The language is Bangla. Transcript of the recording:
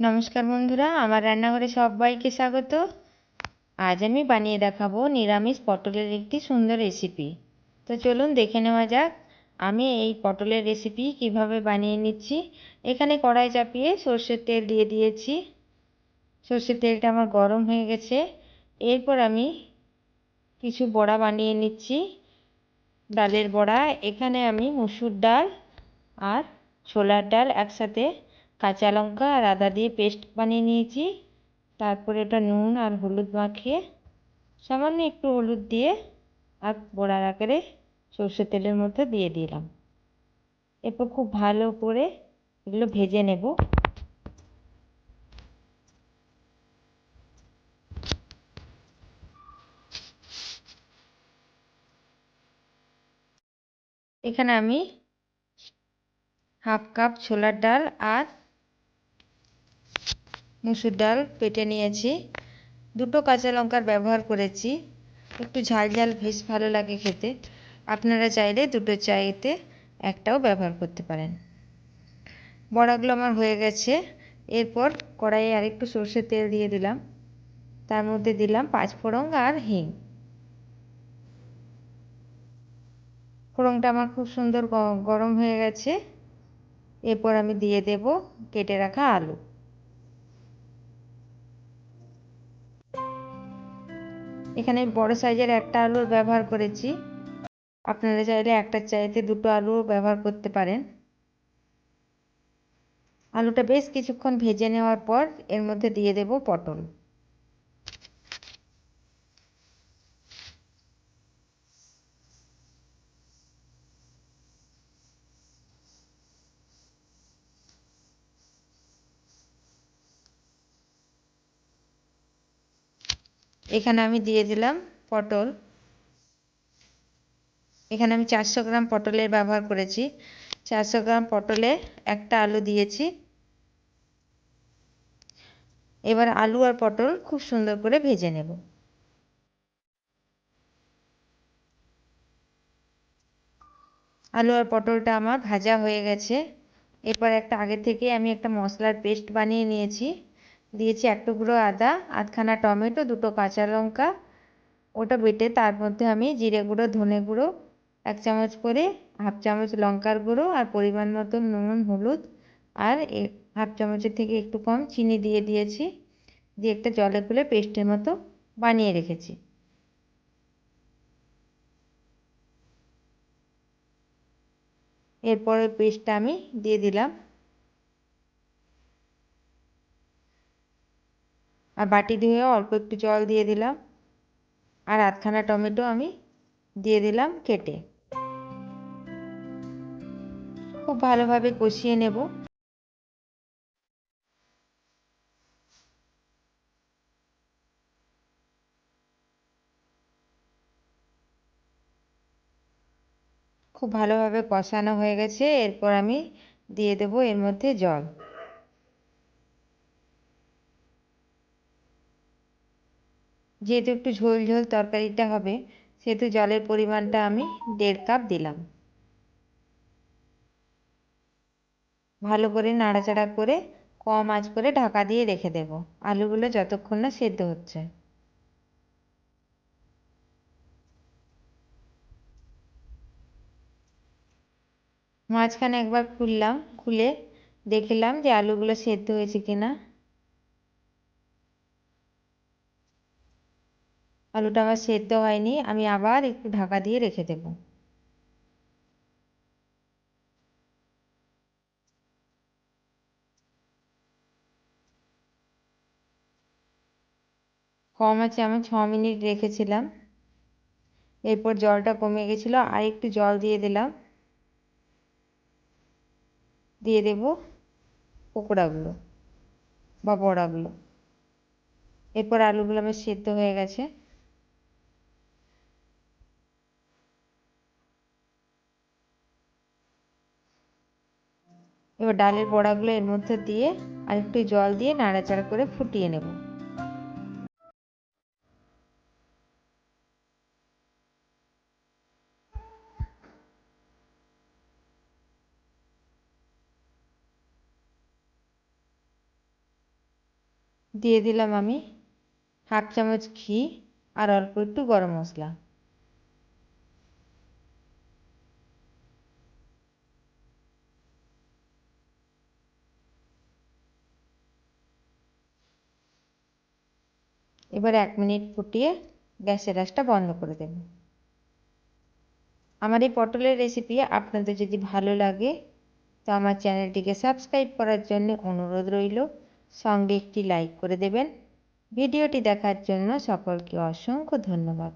নমস্কার বন্ধুরা, আমার রান্নাঘরে সবাইকে স্বাগত। আজ আমি বানিয়ে দেখাবো নিরামিষ পটলের একটি সুন্দর রেসিপি তো চলুন দেখে নেওয়া যাক, আমি এই পটলের রেসিপি কীভাবে বানিয়ে নিচ্ছি। এখানে কড়াই চাপিয়ে সর্ষের তেল দিয়ে দিয়েছি। সর্ষের তেলটা আমার গরম হয়ে গেছে। এরপর আমি কিছু বড়া বানিয়ে নিচ্ছি। ডালের বড়া, এখানে আমি মুসুর ডাল আর ছোলার ডাল একসাথে কাঁচা লঙ্কা আর আদা দিয়ে পেস্ট বানিয়ে নিয়েছি। তারপরে ওটা নুন আর হলুদ মাখিয়ে সামান্য একটু হলুদ দিয়ে আর বড়ার আকারে সর্ষের তেলের মধ্যে দিয়ে দিলাম। এরপর খুব ভালো করে এগুলো ভেজে নেব। এখানে আমি হাফ কাপ ছোলার ডাল আর মুসুর ডাল পেটে নিয়েছি। দুটো কাঁচা লঙ্কার ব্যবহার করেছি। একটু ঝাল ঝাল বেশ ভালো লাগে খেতে। আপনারা চাইলে দুটো চাইতে একটাও ব্যবহার করতে পারেন। বড়াগুলো আমার হয়ে গেছে। এরপর কড়াইয়ে আরেকটু সর্ষের তেল দিয়ে দিলাম। তার মধ্যে দিলাম পাঁচ ফোড়ন আর হিং। ফোড়নটা আমার খুব সুন্দর গরম হয়ে গেছে। এরপর আমি দিয়ে দেব কেটে রাখা আলু। এখানে বড় সাইজের একটা আলু ব্যবহার করেছি। আপনারা চাইলে একটা চাইতে দুটো আলু ব্যবহার করতে পারেন। আলুটা বেশ কিছুক্ষণ ভেজে নেওয়ার পর এর মধ্যে দিয়ে দেব পটল। এখানে আমি দিয়ে দিলাম পটল। এখানে আমি চারশো গ্রাম পটলের ব্যবহার করেছি। চারশো গ্রাম পটলে একটা আলু দিয়েছি। এবার আলু আর পটল খুব সুন্দর করে ভেজে নেব। আলু আর পটলটা আমার ভাজা হয়ে গেছে। এরপর একটা আগে থেকে আমি একটা মশলার পেস্ট বানিয়ে নিয়েছি। দিয়েছি এক টুকরো আদা, আধখানা টমেটো, দুটো কাঁচা লঙ্কা, ওটা বেটে তার মধ্যে আমি জিরে গুঁড়ো, ধনে গুঁড়ো, এক চামচ করে হাফ চামচ লঙ্কার গুঁড়ো আর পরিমাণ মতো নুন, হলুদ আর হাফ চামচের থেকে একটু কম চিনি দিয়ে দিয়েছি। দিয়ে একটা জলে গুলে পেস্টের মতো বানিয়ে রেখেছি। এরপরে পেস্টটা আমি দিয়ে দিলাম। আর বাটি ধুয়ে অল্প একটু জল দিয়ে দিলাম। আর আধখানা টমেটো আমি দিয়ে দিলাম কেটে। খুব ভালোভাবে কষিয়ে নেব। খুব ভালোভাবে কষানো হয়ে গেছে। এরপর আমি দিয়ে দেব এর মধ্যে জল। যেহেতু একটু ঝোল ঝোল তরকারিটা হবে, সেহেতু জলের পরিমাণটা আমি দেড় কাপ দিলাম। ভালো করে নাড়াচাড়া করে কম আঁচ করে ঢাকা দিয়ে রেখে দেব। আলুগুলো যতক্ষণ না সেদ্ধ হচ্ছে। মাঝখানে একবার খুললাম, খুলে দেখলাম যে আলুগুলো সেদ্ধ হয়েছে কিনা। আলুটা আমার সেদ্ধ হয়নি, আমি আবার একটু ঢাকা দিয়ে রেখে দেব। কম আছে, আমি ছ মিনিট রেখেছিলাম। এরপর জলটা কমে গেছিল, আর একটু জল দিয়ে দিলাম। দিয়ে দেব পকোড়াগুলো বা বড়াগুলো। এরপর আলুগুলো আমার সেদ্ধ হয়ে গেছে। এবার ডালের বড়াগুলো এর মধ্যে দিয়ে আর একটু জল দিয়ে নাড়াচাড়া করে ফুটিয়ে নেব। দিয়ে দিলাম আমি হাফ চামচ ঘি আর অল্প একটু গরম মশলা। এবার এক মিনিট ফুটিয়ে গ্যাসের আঁচটা বন্ধ করে দেব। আমার এই পটলের রেসিপি আপনাদের যদি ভালো লাগে, তো আমার চ্যানেলটিকে সাবস্ক্রাইব করার জন্য অনুরোধ রইল। সঙ্গে একটি লাইক করে দেবেন। ভিডিওটি দেখার জন্য সকলকে অসংখ্য ধন্যবাদ।